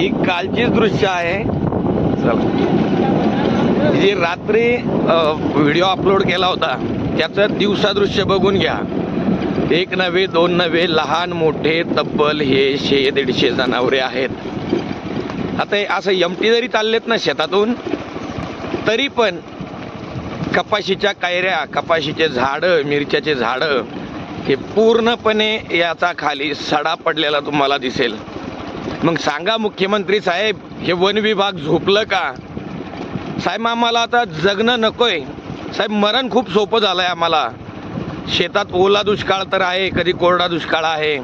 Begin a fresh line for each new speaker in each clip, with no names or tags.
ही कालचीच दृश्य आहे. चला. जी रात्री व्हिडिओ अपलोड केला होता. त्याचं दिवसा दृश्य बघून घ्या. एक नव्हे दोन नव्हे लहान मोठे तब्बल हे शे दीडशे जनावरे आहेत. आता हे असं यमटी जरी चाललेत ना शेतातून तरी पण कपाशीच्या कायऱ्या कपाशीचे झाडं मिरच्याचे झाडं हे पूर्णपणे याचा खाली सडा पडलेला तुम्हाला दिसेल. मग सांगा मुख्यमंत्री साहेब हे वन विभाग झोपलं का? साहेब आम्हाला आता जगणं नकोय. साहेब मरण खूप सोपं झालं आहे आम्हाला. शेतात ओला दुष्काळ तर आहे कधी कोरडा दुष्काळ आहे.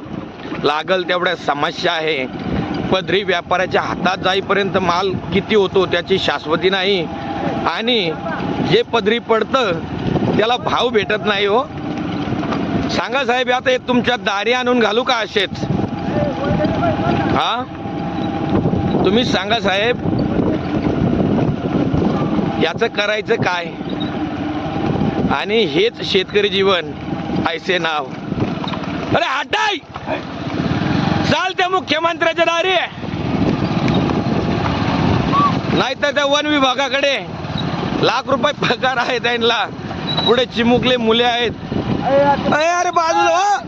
लागल तेवढ्या समस्या आहे. पदरी व्यापाऱ्याच्या हातात जाईपर्यंत माल किती होतो त्याची शाश्वती नाही. आणि जे पदरी पडतं त्याला भाव भेटत नाही हो. सांगा साहेब आता हे तुमच्या दारी आणून घालू का असेच? हा? तुम्ही सांगा साहेब याचं करायचं काय? आणि हेच शेतकरी जीवन ऐसे नाव. अरे हटाय चाल त्या मुख्यमंत्र्याच्या दारी. नाहीतर त्या वन विभागाकडे लाख रुपये पगार आहे त्यांना. पुढे चिमुकले मुले आहेत. अरे बाजूला!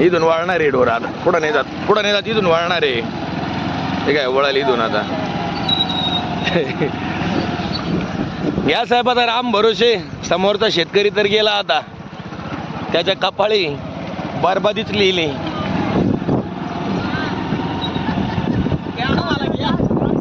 इथून वळणार आहे डोर आता. पुढं नाही जात पुढं नाही जात इथून वळणार आहे. ते काय वळाल इथून आता. या साहेब आता राम भरोसे. समोरचा शेतकरी तर गेला आता. त्याच्या कपाळी बरबादीच लिहिली.